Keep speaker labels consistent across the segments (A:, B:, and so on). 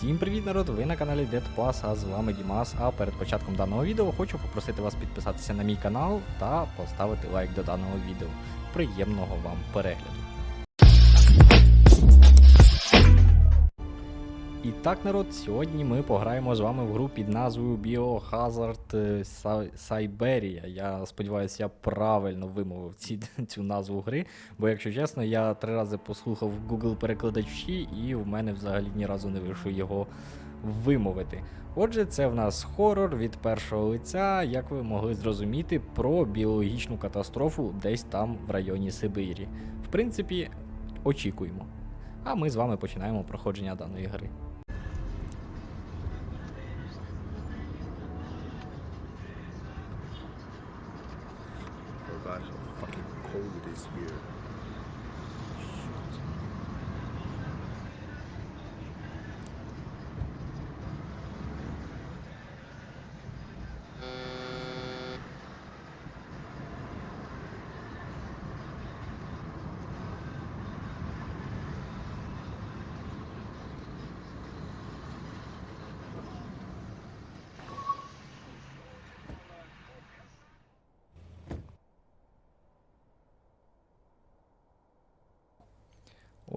A: Всім привіт, народ! Ви на каналі Dead Pass, а з вами Дімас. А перед початком даного відео хочу попросити вас підписатися на мій канал та поставити лайк до даного відео. Приємного вам перегляду. І так, народ, сьогодні ми пограємо з вами в гру під назвою Biohazard е, Siberia. Я сподіваюся, я правильно вимовив ці, цю назву гри, бо, якщо чесно, я три рази послухав Google перекладачі, і в мене взагалі ні разу не вийшло його вимовити. Отже, це в нас хорор від першого лиця, як ви могли зрозуміти, про біологічну катастрофу десь там в районі Сибирі. В принципі, очікуємо. А ми з вами починаємо проходження даної гри.
B: year.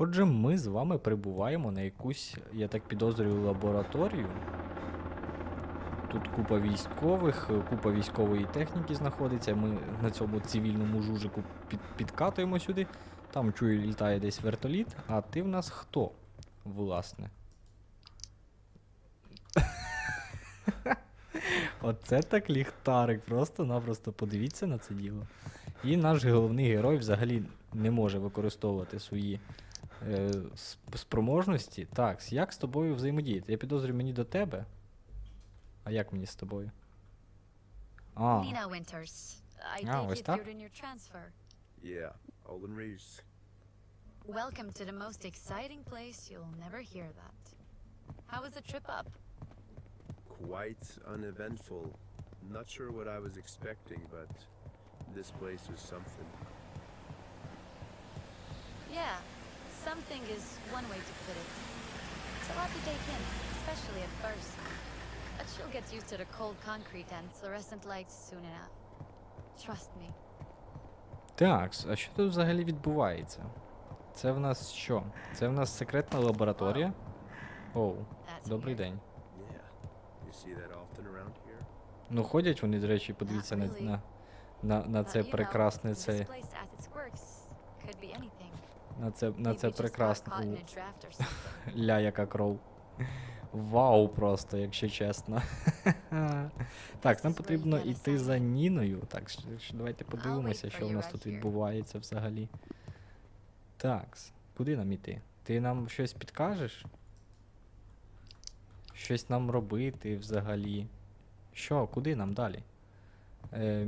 A: Отже, ми з вами прибуваємо на якусь, я так підозрюю, лабораторію. Тут купа військових, купа військової техніки знаходиться. Ми на цьому цивільному жужику під, підкатуємо сюди. Там чую, літає десь вертоліт. А ти в нас хто? Власне. Оце так ліхтарик. Просто-напросто подивіться на це діло. І наш головний герой взагалі не може використовувати свої е, спроможності. Так, як з тобою взаємодіяти? Я підозрюю мені до тебе. А як мені з тобою? А,
C: Lena Winters. I
A: Ah,
C: take
A: what's
C: it
A: that?
C: you're in your transfer.
B: Yeah, Olin Reeves.
C: Welcome to the most exciting place you'll never hear that. How was the trip up?
B: Quite uneventful. Not sure what I was expecting, but this place was something.
C: Yeah, something is one way to put it. It's a lot to take in, especially at first. But she'll get used to the cold concrete and fluorescent lights soon enough. Trust me.
A: так, а що тут взагалі відбувається? Це в нас що? Це в нас секретна лабораторія. Оу, добрий день. Ну, ходять вони, до речі, подивіться на, на, на, на це прекрасне це. На це, на це
C: something.
A: Ля, яка кров. Вау, просто, якщо чесно. так, нам потрібно йти за Ніною. Так, давайте подивимося, що в нас тут відбувається взагалі. Так, куди нам іти? Ти нам щось підкажеш? Щось нам робити взагалі. Що, куди нам далі? Е,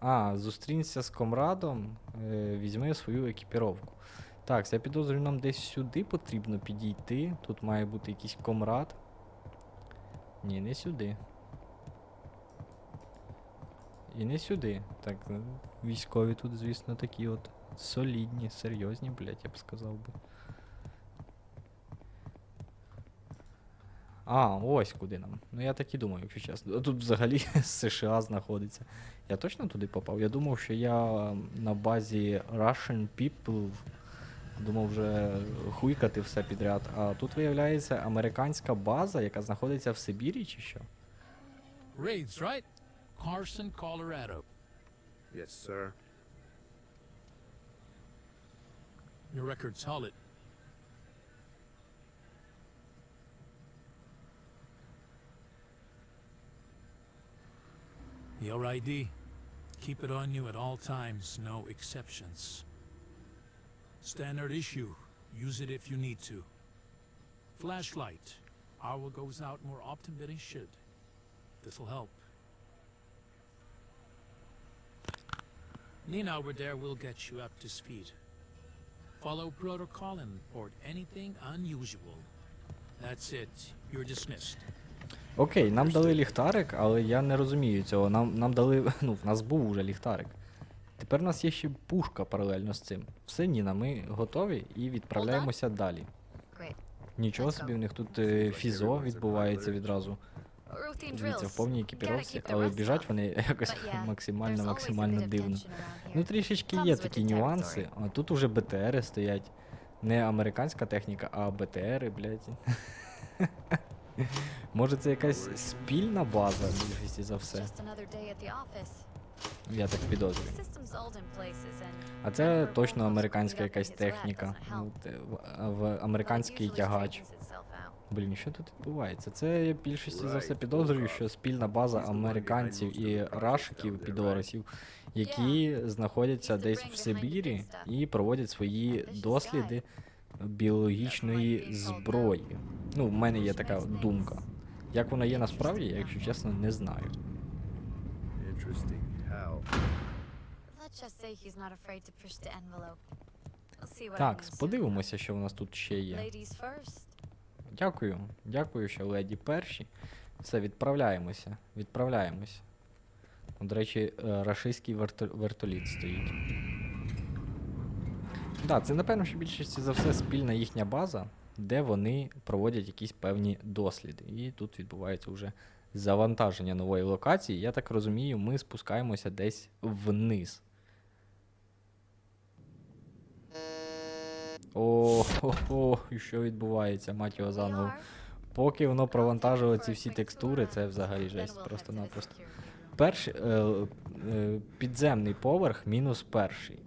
A: а, зустрінься з комрадом, е, візьми свою екіпіровку. Так, я підозрюю, нам десь сюди потрібно підійти. Тут має бути якийсь комрад. Ні, не сюди. І не сюди. Так, військові тут, звісно, такі от солідні, серйозні, блять, я б сказав би. А, ось куди нам. Ну я так і думаю, якщо чесно. Тут взагалі США знаходиться. Я точно туди попав? Я думав, що я на базі Russian People Думав вже хуйкати все підряд. А тут виявляється американська база, яка знаходиться в Сибірі чи що?
D: Raids, right? Carson, Colorado.
B: Yes, sir.
D: Your record's solid. Your ID. Keep it on you at all times, no exceptions. Standard issue. Use it if you need to. Flashlight. Hour goes out more often than it should. This'll help. Nina over there will get you up to speed. Follow protocol and report anything unusual. That's it. You're dismissed.
A: Окей, нам дали ліхтарик, але я не розумію цього. Нам, нам дали. Ну, в нас був уже ліхтарик. Тепер у нас є ще пушка паралельно з цим. Все, Ніна, ми готові і відправляємося далі.
C: Great.
A: Нічого
C: Let's
A: собі,
C: go.
A: в них тут е, фізо відбувається відразу. Дивіться, в повній екіпіровці, але біжать вони якось
C: yeah,
A: максимально максимально дивно. Ну трішечки є такі нюанси. А тут уже БТРи стоять. Не американська техніка, а БТРи, блядь. Може це якась спільна база, більшості за все. Я так підозрюю. А це точно американська якась техніка. те- в- американський тягач. Блін, що тут відбувається? Це я більшості за все підозрюю, що спільна база американців і рашиків,
C: Yeah.
A: які знаходяться десь в Сибірі і проводять свої досліди біологічної зброї. Ну, в мене є така думка. Як вона є насправді, я, якщо чесно, не знаю.
B: Interesting. How?
A: Так, подивимося, що в нас тут ще є. Дякую, дякую, що леді перші. Все, відправляємося. Відправляємося. До речі, е, рашистський верто- вертоліт стоїть. Так, да, це напевно, що більшості за все спільна їхня база, де вони проводять якісь певні досліди. І тут відбувається вже завантаження нової локації. Я так розумію, ми спускаємося десь вниз. О, хо, хо, що відбувається, мать його заново. Поки воно
C: for
A: ці всі текстури, це взагалі жесть. Просто-напросто. Перший е, е, підземний поверх мінус перший.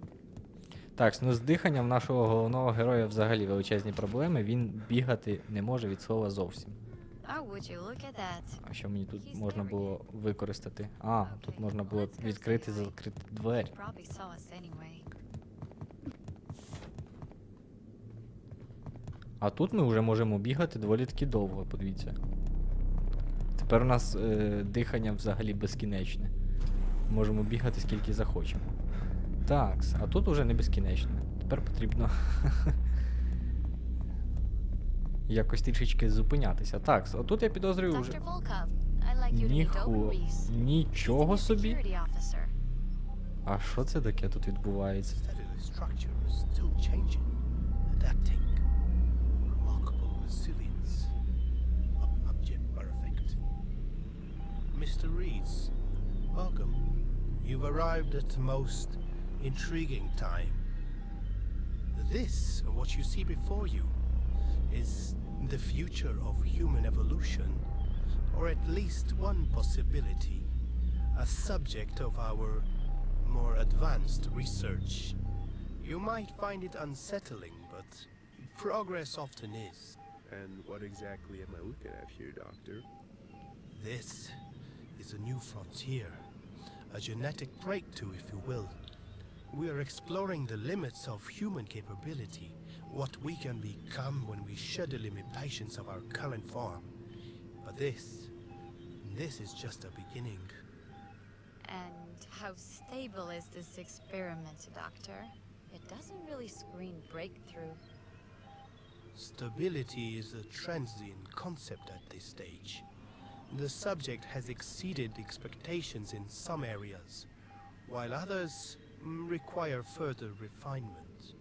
A: Так, ну з диханням нашого головного героя взагалі величезні проблеми. Він бігати не може від слова зовсім. А що мені тут можна було використати? А, тут можна було відкрити закрити двері. А тут ми вже можемо бігати доволі таки довго, подивіться. Тепер у нас е, дихання взагалі безкінечне. Можемо бігати скільки захочемо. Так, а тут уже не безкінечне. Тепер потрібно якось трішечки зупинятися. Так, а тут я підозрюю вже. Ніху... Нічого собі. А що це таке тут відбувається?
E: Mr. Reeds, welcome. You've arrived at the most intriguing time. This, what you see before you, is the future of human evolution, or at least one possibility, a subject of our more advanced research. You might find it unsettling, but progress often is.
B: And what exactly am I looking at here, Doctor?
E: This is a new frontier, a genetic breakthrough, if you will. We are exploring the limits of human capability, what we can become when we shed the limitations of our current form. But this, this is just a beginning.
C: And how stable is this experiment, Doctor? It doesn't really screen breakthrough.
E: Stability is a transient concept at this stage. The subject has exceeded expectations in some areas, while others mm, require further refinement.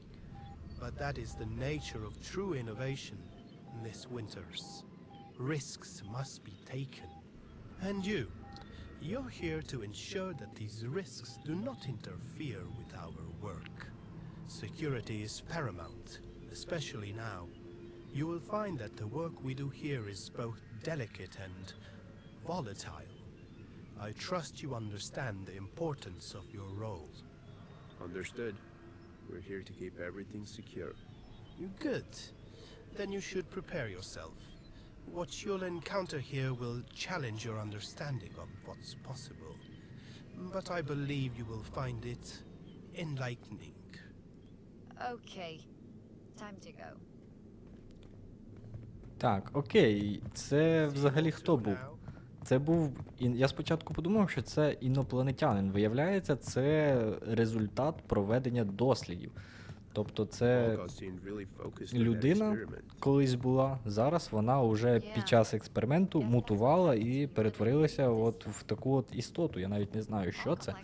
E: But that is the nature of true innovation this winters. Risks must be taken. And you, you're here to ensure that these risks do not interfere with our work. Security is paramount, especially now. You will find that the work we do here is both delicate and volatile. I trust you understand the importance of your role.
B: Understood. We're here to keep everything secure.
E: You good? Then you should prepare yourself. What you'll encounter here will challenge your understanding of what's possible. But I believe you will find it enlightening.
C: Okay, time to go.
A: Так, окей, це взагалі хто був? Це був. Я спочатку подумав, що це інопланетянин. Виявляється, це результат проведення дослідів. Тобто, це людина колись була. Зараз вона вже під час експерименту мутувала і перетворилася от в таку от істоту. Я навіть не знаю, що це.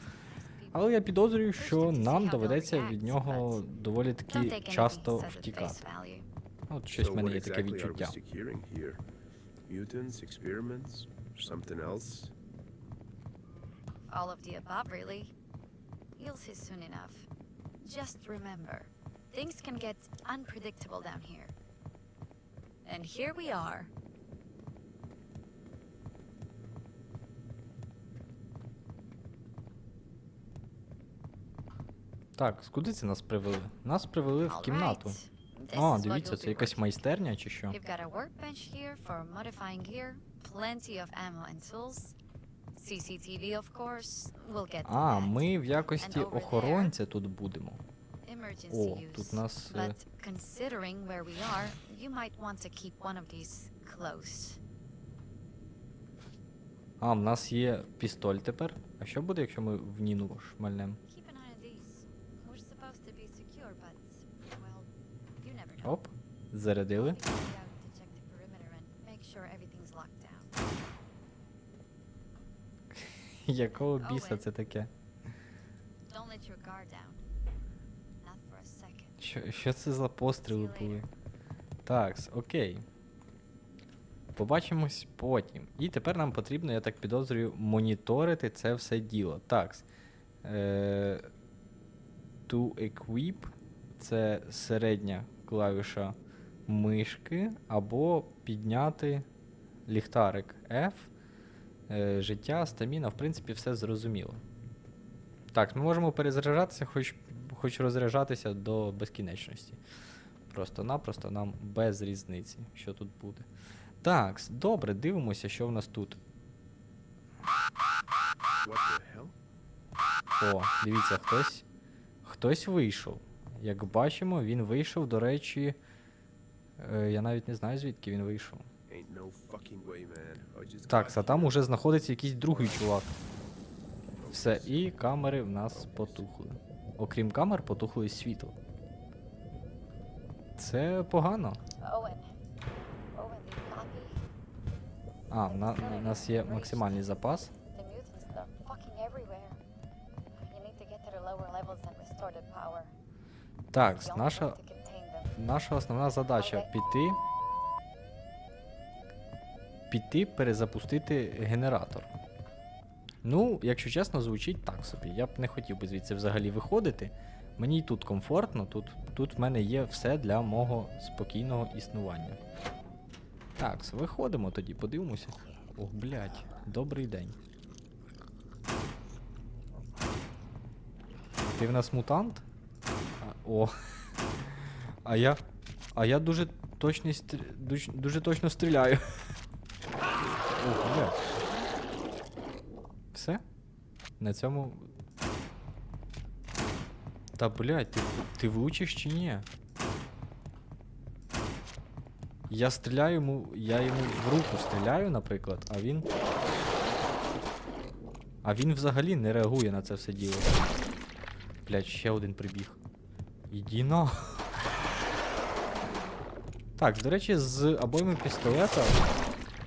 A: Але я підозрюю, що нам доведеться від нього доволі таки часто втікати. От щось в мене є таке відчуття.
B: Something else?
C: All of the above, really. You'll see soon enough. Just remember, things can get unpredictable down here. And here we are.
A: Так, куди це нас привели? Нас привели в кімнату. А, дивіться, це якась майстерня чи що?
C: You've got a workbench here for modifying gear, plenty of ammo and tools. CCTV, of course, we'll get to
A: А, ми в якості охоронця тут будемо.
C: Emergency
A: О,
C: use.
A: тут нас, е,
C: But considering where we are, you might want to keep one of these close.
A: А, в нас є пістоль тепер. А що буде, якщо ми в Ніну шмальнем?
C: Keep an
A: Якого біса це таке? Що, що це за постріли були? Так, окей. Побачимось потім. І тепер нам потрібно, я так підозрюю, моніторити це все діло. Так. Е, to equip це середня клавіша мишки, або підняти ліхтарик F. Е, життя, стаміна, в принципі, все зрозуміло. Так, ми можемо перезаряджатися, хоч, хоч розряджатися до безкінечності. Просто-напросто нам без різниці, що тут буде. Так, добре, дивимося, що в нас тут. О, дивіться, хтось. Хтось вийшов. Як бачимо, він вийшов, до речі. Е, я навіть не знаю, звідки він вийшов.
B: Ain't no fucking way, man. I just
A: Так, а там уже знаходиться якийсь другий чувак. Все, і камери в нас потухли. Окрім камер, потухло і світло. Це погано. А, в на, у нас є максимальний запас. Так, наша, наша основна задача піти. Піти перезапустити генератор. Ну, якщо чесно, звучить так собі. Я б не хотів би звідси взагалі виходити. Мені й тут комфортно, тут, тут в мене є все для мого спокійного існування. Так, виходимо тоді, подивимося. Ох, блядь, добрий день. Ти в нас мутант? О. А я. А я дуже точно дуже, дуже точно стріляю. Ох, блядь. Все? На цьому. Та блядь, ти, ти влучиш чи ні? Я стріляю йому. Я йому в руку стріляю, наприклад, а він. А він взагалі не реагує на це все діло. Блядь, ще один прибіг. Іди на. Так, до речі, з обойми пістолета.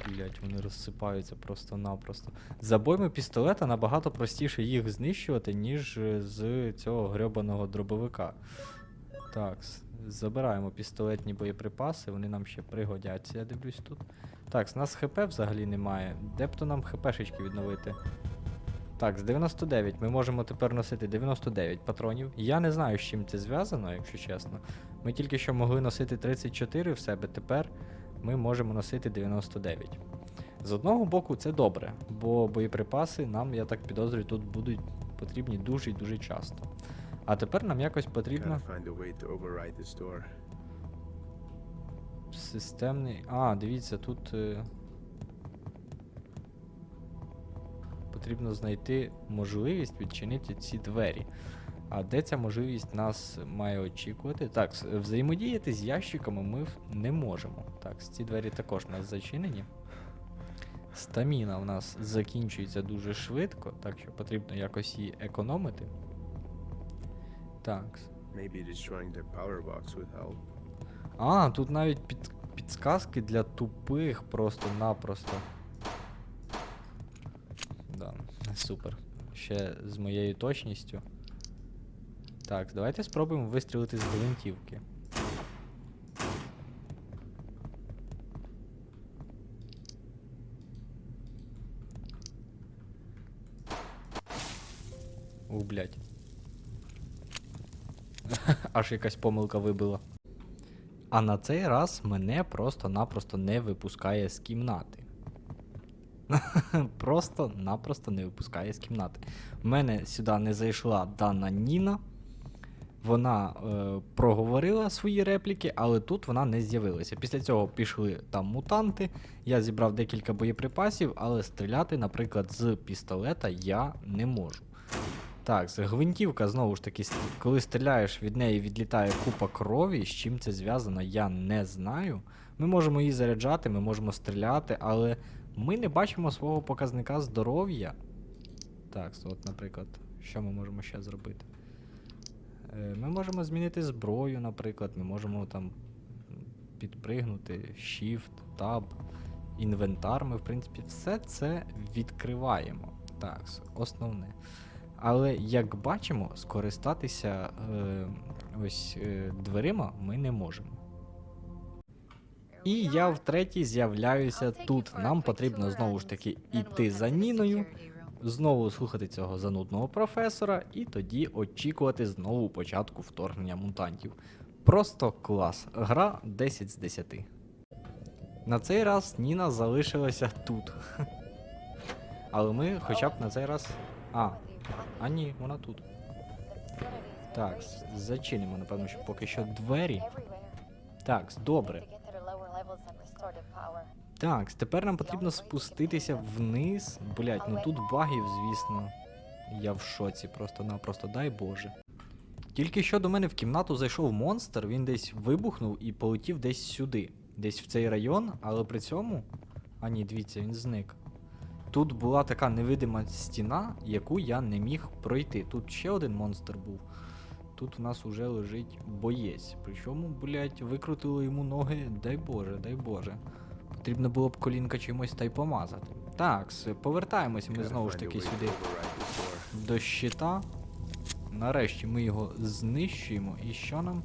A: Блять, вони розсипаються просто-напросто. З обойми пістолета набагато простіше їх знищувати, ніж е, з цього грьобаного дробовика. Так, забираємо пістолетні боєприпаси, вони нам ще пригодяться, я дивлюсь тут. Так, з нас ХП взагалі немає. Де б то нам ХПшечки відновити? Так, з 99 ми можемо тепер носити 99 патронів. Я не знаю, з чим це зв'язано, якщо чесно. Ми тільки що могли носити 34 в себе, тепер ми можемо носити 99. З одного боку, це добре, бо боєприпаси нам, я так підозрюю, тут будуть потрібні дуже і дуже часто. А тепер нам якось потрібно системний. А, дивіться, тут. Е... Потрібно знайти можливість відчинити ці двері. А де ця можливість нас має очікувати? Так, взаємодіяти з ящиками ми не можемо. Так, ці двері також у нас зачинені. Стаміна у нас закінчується дуже швидко, так що потрібно якось її економити. Так.
B: Maybe destroying the power box would help.
A: А, тут навіть під, підсказки для тупих просто-напросто. Да, супер. Ще з моєю точністю. Так, давайте спробуємо вистрілити з гвинтівки. У блядь. Аж якась помилка вибила. А на цей раз мене просто-напросто не випускає з кімнати. Просто-напросто не випускає з кімнати. В мене сюди не зайшла дана Ніна. Вона е, проговорила свої репліки, але тут вона не з'явилася. Після цього пішли там мутанти. Я зібрав декілька боєприпасів, але стріляти, наприклад, з пістолета я не можу. Так, гвинтівка знову ж таки, коли стріляєш, від неї відлітає купа крові. З чим це зв'язано, я не знаю. Ми можемо її заряджати, ми можемо стріляти, але ми не бачимо свого показника здоров'я. Так, от, наприклад, що ми можемо ще зробити? Е, Ми можемо змінити зброю, наприклад, ми можемо там підпригнути, Shift, Tab, інвентар. Ми, в принципі, все це відкриваємо. Так, основне. Але як бачимо, скористатися е, ось е, дверима ми не можемо. І я втретє з'являюся тут. Нам потрібно знову ж таки іти за Ніною, знову слухати цього занудного професора, і тоді очікувати знову початку вторгнення мутантів. Просто клас. Гра 10 з 10. На цей раз Ніна залишилася тут. Але ми хоча б на цей раз. А, а ні, вона тут. Так, зачинимо, напевно, що поки що двері. Так, добре. Так, тепер нам потрібно спуститися вниз. Блять, ну тут багів, звісно. Я в шоці, просто-напросто, дай Боже. Тільки що до мене в кімнату зайшов монстр, він десь вибухнув і полетів десь сюди, десь в цей район, але при цьому. А ні, дивіться, він зник. Тут була така невидима стіна, яку я не міг пройти. Тут ще один монстр був. Тут у нас уже лежить боєць. Причому, блять, викрутили йому ноги, дай Боже, дай Боже. Потрібно було б колінка чимось та й помазати. Так, повертаємося ми знову ж таки сюди до щита. Нарешті ми його знищуємо. І що нам?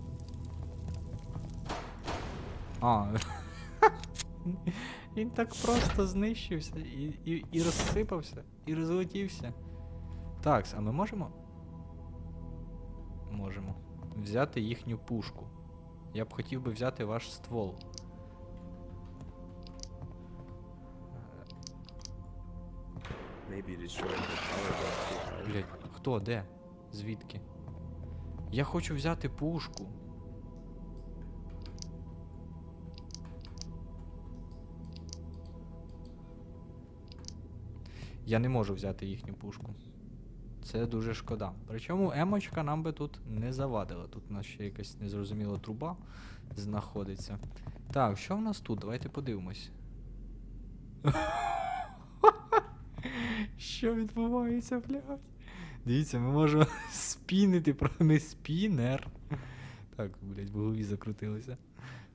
A: А. Він так просто знищився і, і, і розсипався, і розлетівся. Так, а ми можемо? Можемо. Взяти їхню пушку. Я б хотів би взяти ваш ствол. Блять, хто? Де? Звідки? Я хочу взяти пушку. Я не можу взяти їхню пушку. Це дуже шкода. Причому емочка нам би тут не завадила. Тут у нас ще якась незрозуміла труба знаходиться. Так, що в нас тут? Давайте подивимось. Що відбувається, блядь? Дивіться, ми можемо спінити, не спінер. Так, блядь, в голові закрутилося.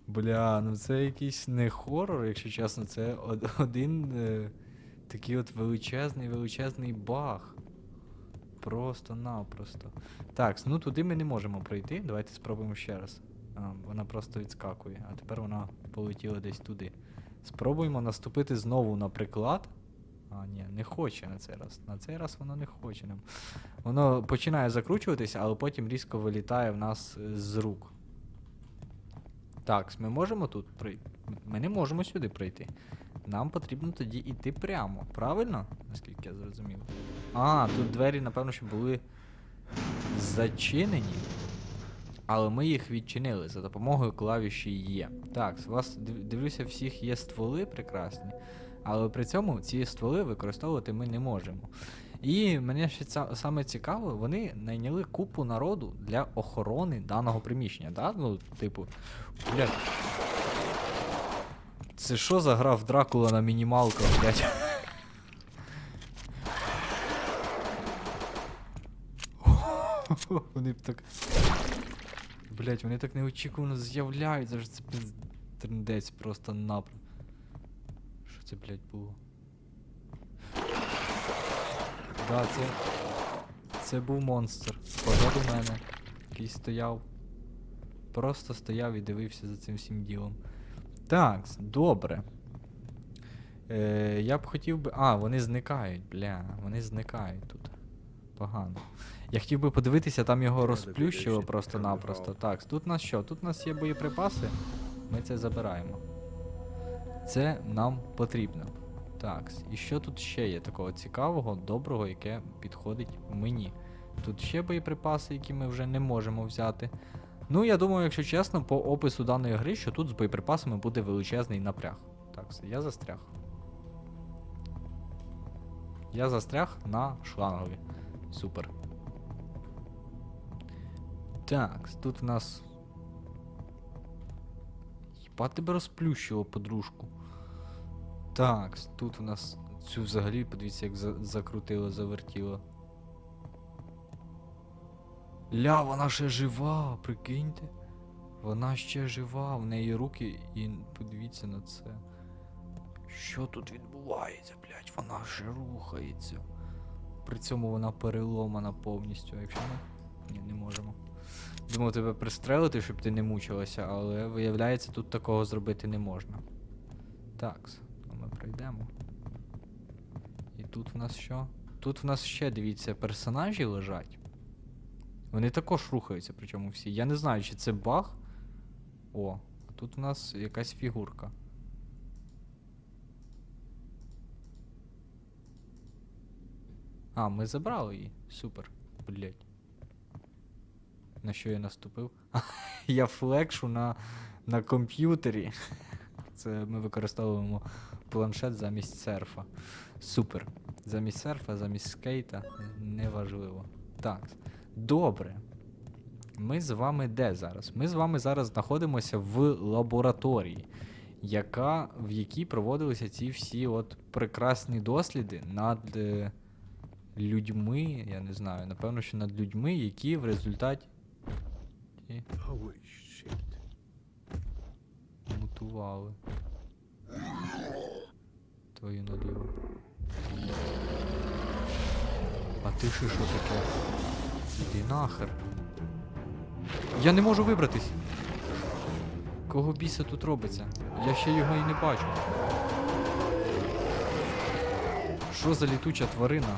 A: Бля, ну це якийсь не хорор, якщо чесно, це один е, такий от величезний, величезний баг. Просто-напросто. Так, ну туди ми не можемо пройти. Давайте спробуємо ще раз. А, вона просто відскакує, а тепер вона полетіла десь туди. Спробуємо наступити знову на приклад. А, ні, не хоче на цей раз. На цей раз воно не хоче. Воно починає закручуватися, але потім різко вилітає в нас е, з рук. Так, ми можемо тут пройти. Ми не можемо сюди пройти. Нам потрібно тоді йти прямо, правильно? Наскільки я зрозумів. А, тут двері, напевно, що були зачинені. Але ми їх відчинили за допомогою клавіші Є. Так, у вас дивлюся, всіх є стволи прекрасні. Але при цьому ці стволи використовувати ми не можемо. І мене ще ця, саме цікаво, вони найняли купу народу для охорони даного приміщення. Да? Ну, типу, блядь. Це що за гра в Дракула на мінімалках, блядь? Вони б так. Блять, вони так неочікувано з'являються, це пиздець просто напрям. Це, блядь, було? Да, це. Це був монстр. Позаду мене. Який стояв. Просто стояв і дивився за цим всім ділом. Так, добре. Е, я б хотів би. А, вони зникають, бля, вони зникають тут. Погано. Я хотів би подивитися, там його розплющило просто-напросто. Так, тут у нас що? Тут у нас є боєприпаси. Ми це забираємо. Це нам потрібно. Так, і що тут ще є такого цікавого, доброго, яке підходить мені? Тут ще боєприпаси, які ми вже не можемо взяти. Ну, я думаю, якщо чесно, по опису даної гри, що тут з боєприпасами буде величезний напряг. Так, я застряг. Я застряг на шлангові. Супер. Так, тут в нас. Хіба тебе розплющило подружку. Так, тут у нас цю взагалі, подивіться, як за- закрутило, завертіло. Ля, вона ще жива, прикиньте. Вона ще жива, в неї руки, і подивіться на це. Що тут відбувається, блядь? Вона ще рухається. При цьому вона переломана повністю. Якщо ми. Ні, не можемо. Думав тебе пристрелити, щоб ти не мучилася, але виявляється, тут такого зробити не можна. Так, ну ми пройдемо. І тут в нас що? Тут в нас ще, дивіться, персонажі лежать. Вони також рухаються, причому всі. Я не знаю, чи це баг. О, а тут в нас якась фігурка. А, ми забрали її. Супер. Блять. На що я наступив? я флекшу на, на комп'ютері. Це ми використовуємо планшет замість серфа. Супер. Замість серфа, замість скейта. Неважливо. Так. Добре. Ми з вами де зараз? Ми з вами зараз знаходимося в лабораторії, яка, в якій проводилися ці всі от прекрасні досліди над е, людьми. Я не знаю, напевно, що над людьми, які в результаті
B: Shit.
A: мутували. Твою наліво. А ти ще що таке? Іди нахер. Я не можу вибратись. Кого біса тут робиться? Я ще його і не бачу. Що за літуча тварина?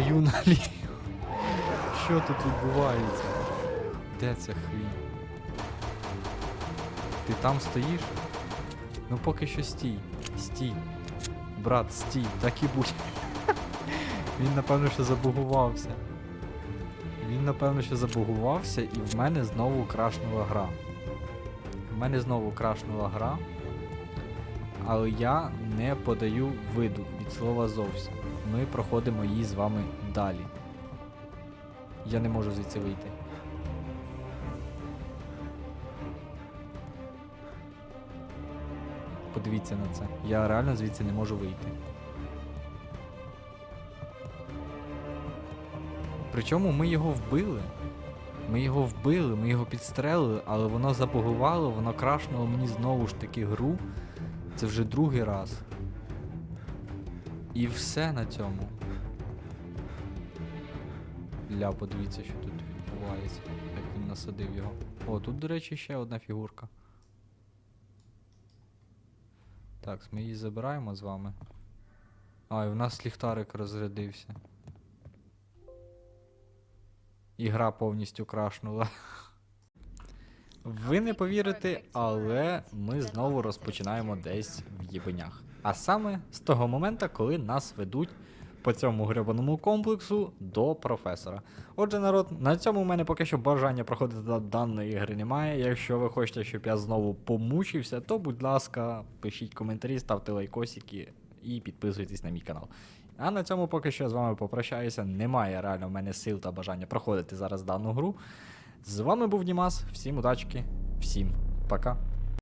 A: Твою наліво. Що тут відбувається? Де ця хрінь? Ти там стоїш? Ну поки що стій. Стій. Брат, стій, так і будь. Він напевно що забугувався. Він напевно що забугувався і в мене знову крашнула гра. В мене знову крашнула гра. Але я не подаю виду від слова зовсім. Ми проходимо її з вами далі. Я не можу звідси вийти. Подивіться на це. Я реально звідси не можу вийти. Причому ми його вбили. Ми його вбили, ми його підстрелили, але воно забугувало, воно крашнуло мені знову ж таки гру. Це вже другий раз. І все на цьому. Ля, подивіться, що тут відбувається. Як він насадив його. О, тут, до речі, ще одна фігурка. Так, ми її забираємо з вами. А, і в нас ліхтарик розрядився. І гра повністю крашнула. Ви не повірите, але ми знову розпочинаємо десь в єбенях. А саме з того моменту, коли нас ведуть по цьому гребаному комплексу до професора. Отже, народ, на цьому в мене поки що бажання проходити до даної ігри немає. Якщо ви хочете, щоб я знову помучився, то будь ласка, пишіть коментарі, ставте лайкосики і підписуйтесь на мій канал. А на цьому поки що я з вами попрощаюся. Немає реально в мене сил та бажання проходити зараз дану гру. З вами був Дімас, всім удачки, всім пока.